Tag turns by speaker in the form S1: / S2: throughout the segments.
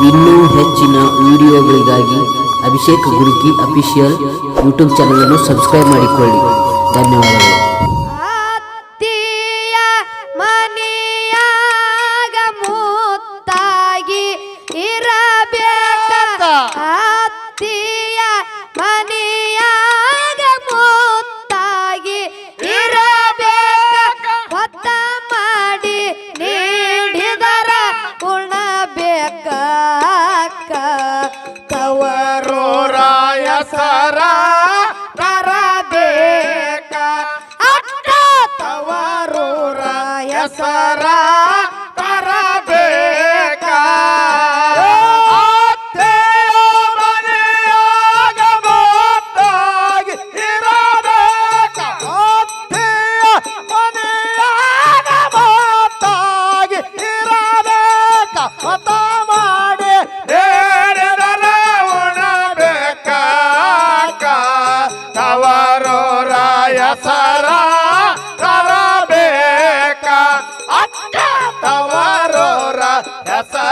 S1: ಇನ್ನೂ ಹೆಚ್ಚಿನ ವಿಡಿಯೋಗಳಿಗಾಗಿ ಅಭಿಷೇಕ್ ಗುರುಕಿ ಅಫಿಷಿಯಲ್ ಯೂಟ್ಯೂಬ್ ಚಾನಲನ್ನು ಸಬ್ಸ್ಕ್ರೈಬ್ ಮಾಡಿಕೊಳ್ಳಿ. ಧನ್ಯವಾದಗಳು.
S2: ತವರು
S3: ರಾಯ ಸರ ತರ ದೇಕ
S2: ಅಕ್ಕ ತವರು ರಾಯ
S3: ಸರ ತವರು ರಾಯಸರ ತರಬೇಕ ಅಕ್ಕ ತವರು ರಾಯಸರ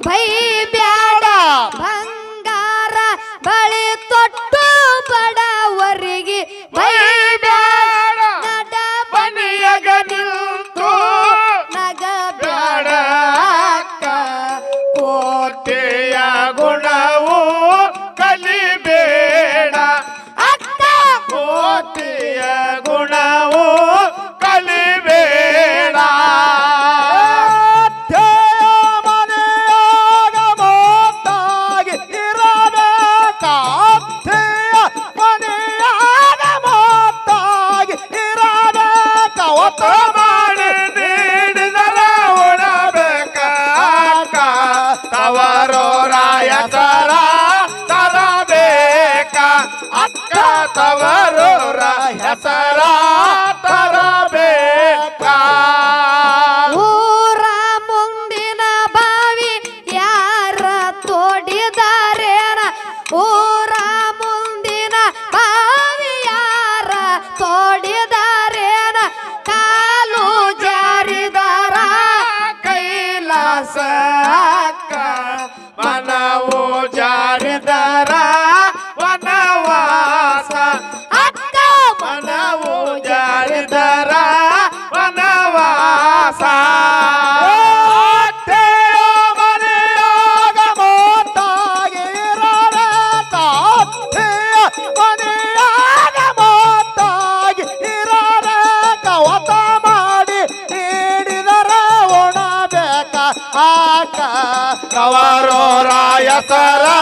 S3: ಭಯ ಕಾಥೆಯ ಮನೆಯಾದ ಮಾತಾಗಿ ಇರಾದ ಕವತ ಮಾಡಿ ನೀಡಿದರ ಉಣಬೇಕ ತವರೋ ರಾಯ ತರ ತರಬೇಕ. ಅಕ್ಕ ತವರೋ
S2: ರಾಯ
S3: ಸರ ಸಕ. ಮನವು ಜಾರಿದರ ವನವಾಸ.
S2: ಅಕ್ಕ
S3: ಮನವು ಜಾರಿದರ ವನವಾಸ. ಕವರೋ ರಾಯ ಸರಾ